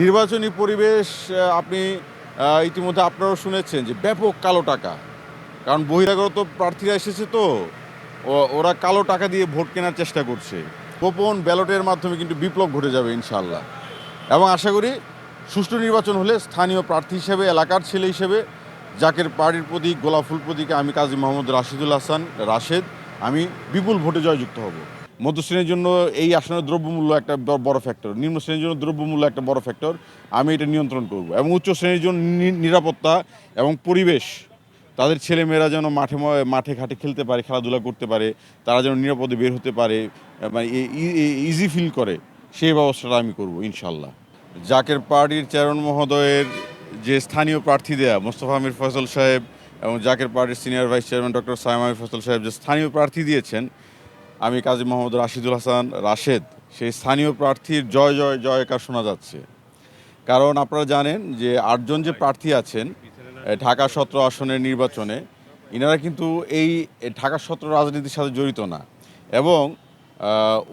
নির্বাচনী পরিবেশ আপনি ইতিমধ্যে আপনারাও শুনেছেন যে ব্যাপক কালো টাকা। কারণ বহিরাগত প্রার্থীরা এসেছে তো ওরা কালো টাকা দিয়ে ভোট কেনার চেষ্টা করছে। গোপন ব্যালটের মাধ্যমে কিন্তু বিপ্লব ঘটে যাবে ইনশাল্লাহ এবং আশা করি সুষ্ঠু নির্বাচন হলে স্থানীয় প্রার্থী হিসেবে, এলাকার ছেলে হিসেবে, জাকের পার্টির প্রতীক গোলাফুল প্রতীকে আমি কাজী মোহাম্মদ রাশিদুল হাসান রাশেদ, আমি বিপুল ভোটে জয়যুক্ত হব। মধ্যশ্রেণীর জন্য এই আসনের দ্রব্যমূল্য একটা বড় ফ্যাক্টর নিম্ন শ্রেণির জন্য দ্রব্যমূল্য একটা বড় ফ্যাক্টর আমি এটা নিয়ন্ত্রণ করব এবং উচ্চ শ্রেণির জন্য নিরাপত্তা এবং পরিবেশ। তাদের ছেলেমেয়েরা যেন মাঠে মাঠে ঘাটে খেলতে পারে, খেলাধুলা করতে পারে, তারা যেন নিরাপদে বের হতে পারে মানে ইজি ফিল করে, সেই ব্যবস্থাটা আমি করব ইনশাল্লাহ জাকের পার্টির চেয়ারম্যান মহোদয়ের যে স্থানীয় প্রার্থী দেয়া, মোস্তফা আমির ফয়সল সাহেব এবং জাকের পার্টির senior vice chairman doctor Saim Amir Faisal সাহেব যে স্থানীয় প্রার্থী দিয়েছেন আমি কাজী মোহাম্মদ রাশিদুল হাসান রাশেদ, সেই স্থানীয় প্রার্থীর জয় জয়, জয়কার শোনা যাচ্ছে। কারণ আপনারা জানেন যে আটজন যে প্রার্থী আছেন ঢাকা সত্র আসনের নির্বাচনে, ইনারা কিন্তু এই ঢাকা সত্র রাজনীতির সাথে জড়িত না। এবং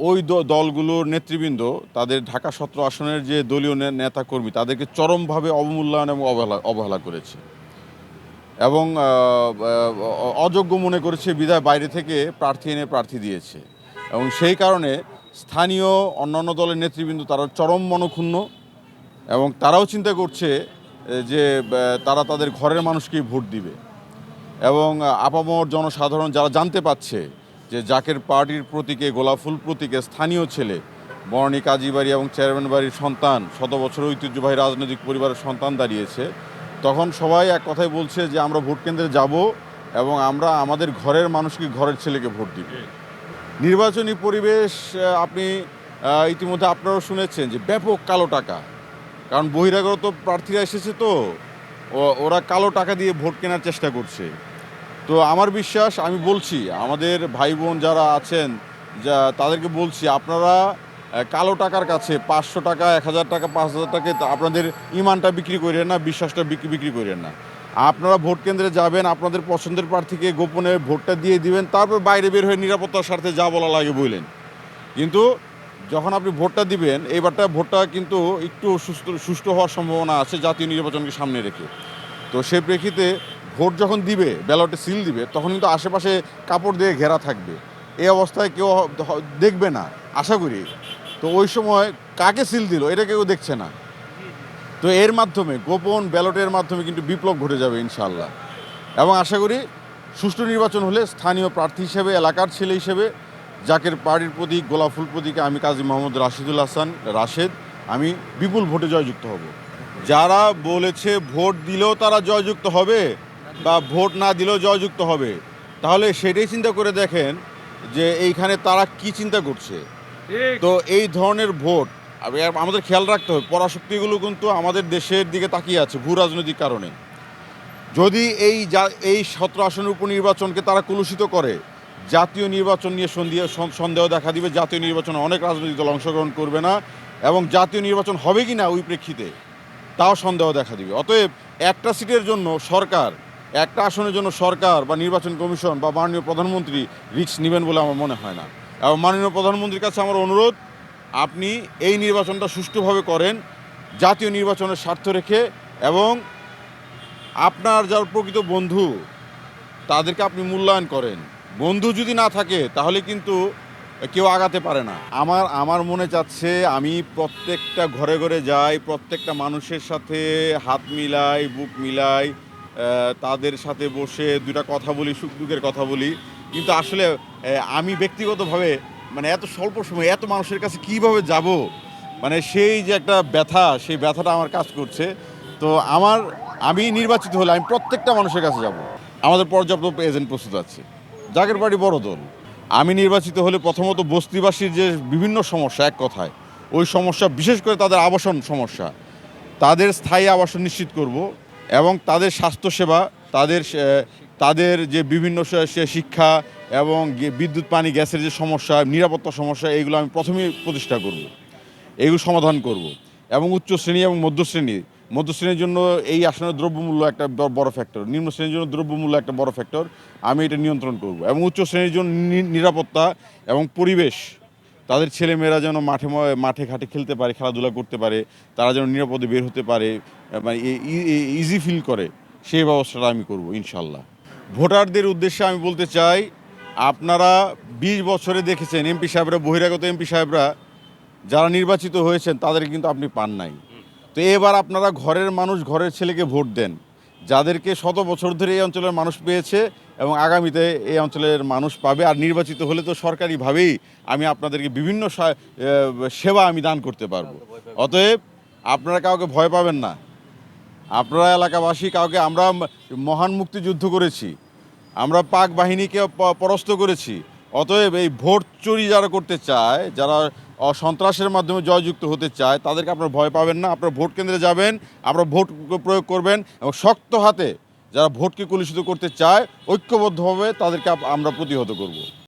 ওই দলগুলোর নেতৃবৃন্দ, তাদের ঢাকা সত্র আসনের যে দলীয় নেতাকর্মী, তাদেরকে চরমভাবে অবমূল্যায়ন এবং অবহেলা অবহেলা করেছে। এবং অযোগ্য মনে করেছে বিধায় বাইরে থেকে প্রার্থী এনে প্রার্থী দিয়েছে। এবং সেই কারণে স্থানীয় অন্যান্য দলের নেতৃবৃন্দ তারা চরম মনক্ষুণ্ণ এবং তারাও চিন্তা করছে যে তারা তাদের ঘরের মানুষকেই ভোট দিবে। এবং আপামর জনসাধারণ যারা জানতে পাচ্ছে যে জাকের পার্টির প্রতীকে গোলাফুল প্রতীকে স্থানীয় ছেলে বর্ণী কাজীবাড়ি এবং চেয়ারম্যান বাড়ির সন্তান, শত বছর ঐতিহ্যবাহী রাজনৈতিক পরিবারের সন্তান দাঁড়িয়েছে তখন সবাই এক কথাই বলছে যে আমরা ভোট কেন্দ্রে যাব এবং আমরা আমাদের ঘরের মানুষকে ঘরের ছেলেকে ভোট দিব। নির্বাচনী পরিবেশ আপনি ইতিমধ্যে আপনারাও শুনেছেন যে ব্যাপক কালো টাকা। কারণ বহিরাগত প্রার্থীরা এসেছে তো ও- ওরা কালো টাকা দিয়ে ভোট কেনার চেষ্টা করছে। তো আমার বিশ্বাস আমি বলছি আমাদের ভাই বোন যারা আছেন যা তাদেরকে বলছি আপনারা কালো টাকার কাছে পাঁচশো টাকা, এক হাজার টাকা, পাঁচ হাজার টাকা আপনাদের ইমানটা বিক্রি করেন না, বিশ্বাসটা বিক্রি বিক্রি করেন না। আপনারা ভোট কেন্দ্রে যাবেন, আপনাদের পছন্দের প্রার্থীকে গোপনে ভোটটা দিয়ে দিবেন, তারপর বাইরে বের হয়ে নিরাপত্তার স্বার্থে যা বলা লাগে বললেন। কিন্তু যখন আপনি ভোটটা দিবেন, এইবারটা ভোটটা কিন্তু একটু সুস্থ, সুষ্ঠু হওয়ার সম্ভাবনা আছে জাতীয় নির্বাচনকে সামনে রেখে। তো সেই প্রেক্ষিতে ভোট যখন দিবে, ব্যালটে সিল দিবে, তখন কিন্তু আশেপাশে কাপড় দিয়ে ঘেরা থাকবে। এই অবস্থায় কেউ দেখবে না, আশা করি। তো ওই সময় কাকে সিল দিল? এটা কেউ দেখছে না। তো এর মাধ্যমে, গোপন ব্যালটের মাধ্যমে কিন্তু বিপ্লব ঘটে যাবে ইনশাল্লাহ এবং আশা করি সুষ্ঠু নির্বাচন হলে স্থানীয় প্রার্থী হিসেবে, এলাকার ছেলে হিসেবে, জাকের পার্টির প্রতীক গোলাফুল প্রতীকে, আমি কাজী মোহাম্মদ রাশিদুল হাসান, রাশেদ, আমি বিপুল ভোটে জয়যুক্ত হব। যারা বলেছে ভোট দিলেও তারা জয়যুক্ত হবে, বা ভোট না দিলেও জয়যুক্ত হবে, তাহলে সেটাই চিন্তা করে দেখেন যে এইখানে তারা কি চিন্তা করছে। তো এই ধরনের ভোট আমাদের খেয়াল রাখতে হবে, পরাশক্তিগুলো কিন্তু আমাদের দেশের দিকে তাকিয়ে আছে ভূ রাজনৈতিক কারণে। যদি এই যা, এই সতেরো আসনের উপনির্বাচনকে তারা কলুষিত করে, জাতীয় নির্বাচন নিয়ে সন্দেহ সন্দেহ দেখা দিবে, জাতীয় নির্বাচনে অনেক রাজনৈতিক দল অংশগ্রহণ করবে না এবং জাতীয় নির্বাচন হবে কি না ওই প্রেক্ষিতে, তাও সন্দেহ দেখা দিবে। অতএব একটা সিটের জন্য সরকার, একটা আসনের জন্য সরকার বা নির্বাচন কমিশন বা মাননীয় প্রধানমন্ত্রী রিস্ক নেবেন বলে আমার মনে হয় না। এবং মাননীয় প্রধানমন্ত্রীর কাছে আমার অনুরোধ, আপনি এই নির্বাচনটা সুষ্ঠুভাবে করেন, জাতীয় নির্বাচনের স্বার্থ রেখে এবং আপনার যার প্রকৃত বন্ধু, তাদেরকে আপনি মূল্যায়ন করেন। বন্ধু যদি না থাকে, তাহলে কিন্তু কেউ আগাতে পারে না। আমার আমার মনে চাচ্ছে আমি প্রত্যেকটা ঘরে ঘরে যাই, প্রত্যেকটা মানুষের সাথে হাত মিলাই, বুক মিলাই তাদের সাথে বসে দুটা কথা বলি, সুখ দুঃখের কথা বলি। কিন্তু আসলে আমি ব্যক্তিগতভাবে মানে এত স্বল্প সময় এত মানুষের কাছে কীভাবে যাব? মানে সেই যে একটা ব্যথা, সেই ব্যথাটা আমার কাজ করছে। তো আমার, আমি নির্বাচিত হলে আমি প্রত্যেকটা মানুষের কাছে যাব। আমাদের পর্যাপ্ত এজেন্ট প্রস্তুত আছে। জাগের পার্টি বড় দল। আমি নির্বাচিত হলে প্রথমত বস্তিবাসীর যে বিভিন্ন সমস্যা, এক কথায়, ওই সমস্যা, বিশেষ করে তাদের আবাসন সমস্যা, তাদের স্থায়ী আবাসন নিশ্চিত করব এবং তাদের স্বাস্থ্যসেবা, তাদের তাদের যে বিভিন্ন শিক্ষা এবং বিদ্যুৎ, পানি, গ্যাসের যে সমস্যা, নিরাপত্তা সমস্যা এইগুলো আমি প্রথমেই প্রতিষ্ঠা করব। এইগুলো সমাধান করব। এবং উচ্চ শ্রেণি এবং মধ্য শ্রেণি জন্য এই আসনের দ্রব্যমূল্য একটা বড় ফ্যাক্টর নিম্ন শ্রেণির জন্য দ্রব্যমূল্য একটা বড় ফ্যাক্টর আমি এটা নিয়ন্ত্রণ করব। এবং উচ্চ শ্রেণির জন্য নিরাপত্তা এবং পরিবেশ, তাদের ছেলেমেয়েরা যেন মাঠে মাঠে ঘাটে খেলতে পারে, খেলাধুলা করতে পারে, তারা যেন নিরাপদে বের হতে পারে মানে ইজি ফিল করে, সেই ব্যবস্থাটা আমি করব ইনশাল্লাহ ভোটারদের উদ্দেশ্যে আমি বলতে চাই, আপনারা বিশ বছরে দেখেছেন এমপি সাহেবরা, বহিরাগত এমপি সাহেবরা যারা নির্বাচিত হয়েছেন, তাদের কিন্তু আপনি পান নাই। তো এবার আপনারা ঘরের মানুষ, ঘরের ছেলেকে ভোট দেন, যাদেরকে শত বছর ধরে এই অঞ্চলের মানুষ পেয়েছে এবং আগামীতে এই অঞ্চলের মানুষ পাবে। আর নির্বাচিত হলে তো সরকারিভাবেই আমি আপনাদেরকে বিভিন্ন সেবা আমি দান করতে পারব। অতএব আপনারা কাউকে ভয় পাবেন না। আপনারা এলাকাবাসী, কাউকে আমরা মহান মুক্তিযুদ্ধ করেছি, আমরা পাক বাহিনীকে পরাস্ত করেছি, অতএব এই ভোট চুরি যারা করতে চায়, যারা সন্ত্রাসের মাধ্যমে জয়যুক্ত হতে চায়, তাদেরকে আপনারা ভয় পাবেন না, আপনারা ভোট কেন্দ্রে যাবেন, আপনারা ভোট প্রয়োগ করবেন এবং শক্ত হাতে যারা ভোটকে কলুষিত করতে চায়, ঐক্যবদ্ধভাবে তাদেরকে আমরা প্রতিহত করব।